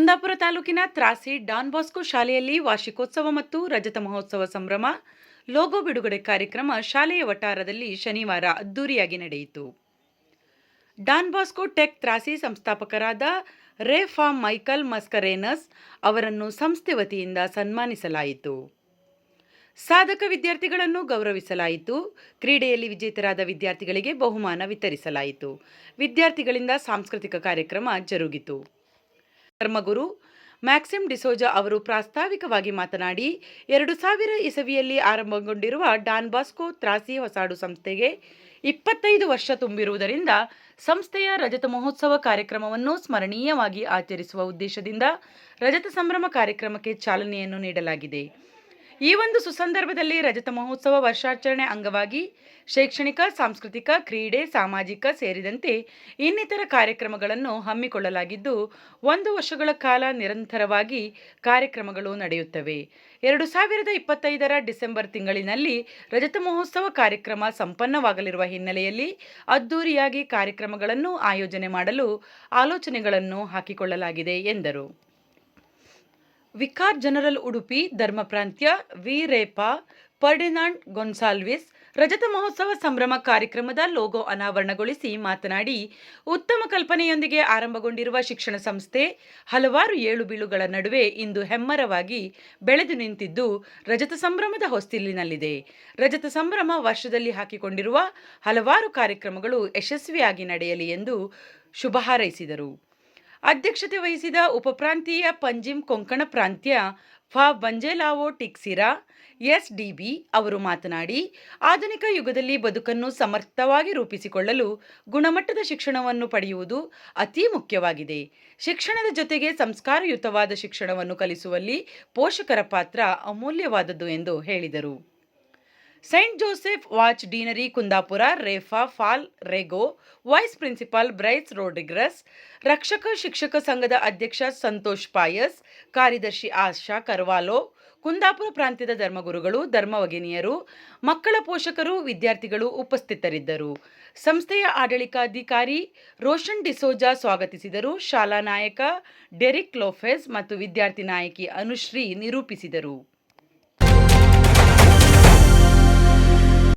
ಕುಂದಾಪುರ ತಾಲೂಕಿನ Trasi Don Bosco ಶಾಲೆಯಲ್ಲಿ ವಾರ್ಷಿಕೋತ್ಸವ ಮತ್ತು ರಜತ ಮಹೋತ್ಸವ ಸಂಭ್ರಮ, ಲೋಗೋ ಬಿಡುಗಡೆ ಕಾರ್ಯಕ್ರಮ ಶಾಲೆಯ ವಠಾರದಲ್ಲಿ ಶನಿವಾರ ಅದ್ದೂರಿಯಾಗಿ ನಡೆಯಿತು. ಡಾನ್ ಬಾಸ್ಕೋ ಟೆಕ್ ತ್ರಾಸಿ ಸಂಸ್ಥಾಪಕರಾದ ರೇ ಫಾಮ್ ಮೈಕಲ್ ಮಸ್ಕರೇನಸ್ ಅವರನ್ನು ಸಂಸ್ಥೆ ವತಿಯಿಂದ ಸನ್ಮಾನಿಸಲಾಯಿತು. ಸಾಧಕ ವಿದ್ಯಾರ್ಥಿಗಳನ್ನು ಗೌರವಿಸಲಾಯಿತು. ಕ್ರೀಡೆಯಲ್ಲಿ ವಿಜೇತರಾದ ವಿದ್ಯಾರ್ಥಿಗಳಿಗೆ ಬಹುಮಾನ ವಿತರಿಸಲಾಯಿತು. ವಿದ್ಯಾರ್ಥಿಗಳಿಂದ ಸಾಂಸ್ಕೃತಿಕ ಕಾರ್ಯಕ್ರಮ ಜರುಗಿತು. ಧರ್ಮಗುರು ಮ್ಯಾಕ್ಸಿಮ್ ಡಿಸೋಜಾ ಅವರು ಪ್ರಾಸ್ತಾವಿಕವಾಗಿ ಮಾತನಾಡಿ, ಎರಡು ಸಾವಿರ ಇಸವಿಯಲ್ಲಿ ಆರಂಭಗೊಂಡಿರುವ ಡಾನ್ ಬಾಸ್ಕೋ ತ್ರಾಸಿ ಹೊಸಾಡು ಸಂಸ್ಥೆಗೆ ಇಪ್ಪತ್ತೈದು ವರ್ಷ ತುಂಬಿರುವುದರಿಂದ ಸಂಸ್ಥೆಯ ರಜತ ಮಹೋತ್ಸವ ಕಾರ್ಯಕ್ರಮವನ್ನು ಸ್ಮರಣೀಯವಾಗಿ ಆಚರಿಸುವ ಉದ್ದೇಶದಿಂದ ರಜತ ಸಂಭ್ರಮ ಕಾರ್ಯಕ್ರಮಕ್ಕೆ ಚಾಲನೆಯನ್ನು ನೀಡಲಾಗಿದೆ. ಈ ಒಂದು ಸುಸಂದರ್ಭದಲ್ಲಿ ರಜತ ಮಹೋತ್ಸವ ವರ್ಷಾಚರಣೆ ಅಂಗವಾಗಿ ಶೈಕ್ಷಣಿಕ, ಸಾಂಸ್ಕೃತಿಕ, ಕ್ರೀಡೆ, ಸಾಮಾಜಿಕ ಸೇರಿದಂತೆ ಇನ್ನಿತರ ಕಾರ್ಯಕ್ರಮಗಳನ್ನು ಹಮ್ಮಿಕೊಳ್ಳಲಾಗಿದ್ದು, ಒಂದು ವರ್ಷಗಳ ಕಾಲ ನಿರಂತರವಾಗಿ ಕಾರ್ಯಕ್ರಮಗಳು ನಡೆಯುತ್ತವೆ. ಎರಡು ಸಾವಿರದ ಇಪ್ಪತ್ತೈದರ ಡಿಸೆಂಬರ್ ತಿಂಗಳಿನಲ್ಲಿ ರಜತ ಮಹೋತ್ಸವ ಕಾರ್ಯಕ್ರಮ ಸಂಪನ್ನವಾಗಲಿರುವ ಹಿನ್ನೆಲೆಯಲ್ಲಿ ಅದ್ದೂರಿಯಾಗಿ ಕಾರ್ಯಕ್ರಮಗಳನ್ನು ಆಯೋಜನೆ ಮಾಡಲು ಆಲೋಚನೆಗಳನ್ನು ಹಾಕಿಕೊಳ್ಳಲಾಗಿದೆ ಎಂದರು. ವಿಕಾರ್ ಜನರಲ್ ಉಡುಪಿ ಧರ್ಮ ಪ್ರಾಂತ್ಯ ವಿ. ರೇಪಾ, ಫರ್ಡಿನಾಂಡ್ ಗೊನ್ಸಾಲ್ವಿಸ್ ರಜತ ಮಹೋತ್ಸವ ಸಂಭ್ರಮ ಕಾರ್ಯಕ್ರಮದ ಲೋಗೋ ಅನಾವರಣಗೊಳಿಸಿ ಮಾತನಾಡಿ, ಉತ್ತಮ ಕಲ್ಪನೆಯೊಂದಿಗೆ ಆರಂಭಗೊಂಡಿರುವ ಶಿಕ್ಷಣ ಸಂಸ್ಥೆ, ಹಲವಾರು ಏಳು ಬೀಳುಗಳ ನಡುವೆ ಇಂದು ಹೆಮ್ಮರವಾಗಿ ಬೆಳೆದು ನಿಂತಿದ್ದು ರಜತ ಸಂಭ್ರಮದ ಹೊಸ್ತಿಲಿನಲ್ಲಿದೆ. ರಜತ ಸಂಭ್ರಮ ವರ್ಷದಲ್ಲಿ ಹಾಕಿಕೊಂಡಿರುವ ಹಲವಾರು ಕಾರ್ಯಕ್ರಮಗಳು ಯಶಸ್ವಿಯಾಗಿ ನಡೆಯಲಿ ಎಂದು ಶುಭ ಹಾರೈಸಿದರು. ಅಧ್ಯಕ್ಷತೆ ವಹಿಸಿದ ಉಪಪ್ರಾಂತೀಯ ಪಂಜಿಮ್ ಕೊಂಕಣ ಪ್ರಾಂತ್ಯ ಫ. ಬಂಜೆಲಾವೋ ಟಿಕ್ಸಿರಾ ಎಸ್ಡಿಬಿ ಅವರು ಮಾತನಾಡಿ, ಆಧುನಿಕ ಯುಗದಲ್ಲಿ ಬದುಕನ್ನು ಸಮರ್ಥವಾಗಿ ರೂಪಿಸಿಕೊಳ್ಳಲು ಗುಣಮಟ್ಟದ ಶಿಕ್ಷಣವನ್ನು ಪಡೆಯುವುದು ಅತಿ ಮುಖ್ಯವಾಗಿದೆ. ಶಿಕ್ಷಣದ ಜೊತೆಗೆ ಸಂಸ್ಕಾರಯುತವಾದ ಶಿಕ್ಷಣವನ್ನು ಕಲಿಸುವಲ್ಲಿ ಪೋಷಕರ ಪಾತ್ರ ಅಮೂಲ್ಯವಾದದ್ದು ಎಂದು ಹೇಳಿದರು. ಸೈಂಟ್ ಜೋಸೆಫ್ ವಾಚ್ ಡೀನರಿ ಕುಂದಾಪುರ ರೇಫಾ ಫಾಲ್ ರೆಗೋ ವೈಸ್ ಪ್ರಿನ್ಸಿಪಾಲ್ ಬ್ರೈಸ್ ರೋಡ್ರಿಗ್ರಸ್ ರಕ್ಷಕ ಶಿಕ್ಷಕ ಸಂಘದ ಅಧ್ಯಕ್ಷ ಸಂತೋಷ್ ಪಾಯಸ್ ಕಾರ್ಯದರ್ಶಿ ಆಶಾ ಕರ್ವಾಲೋ ಕುಂದಾಪುರ ಪ್ರಾಂತ್ಯದ ಧರ್ಮಗುರುಗಳು ಧರ್ಮವಗಿನಿಯರು ಮಕ್ಕಳ ಪೋಷಕರು ವಿದ್ಯಾರ್ಥಿಗಳು ಉಪಸ್ಥಿತರಿದ್ದರು ಸಂಸ್ಥೆಯ ಆಡಳಿತಾಧಿಕಾರಿ ರೋಷನ್ ಡಿಸೋಜಾ ಸ್ವಾಗತಿಸಿದರು ಶಾಲಾ ನಾಯಕ ಡೆರಿಕ್ ಲೋಫೆಸ್ ಮತ್ತು ವಿದ್ಯಾರ್ಥಿ ನಾಯಕಿ ಅನುಶ್ರೀ ನಿರೂಪಿಸಿದರು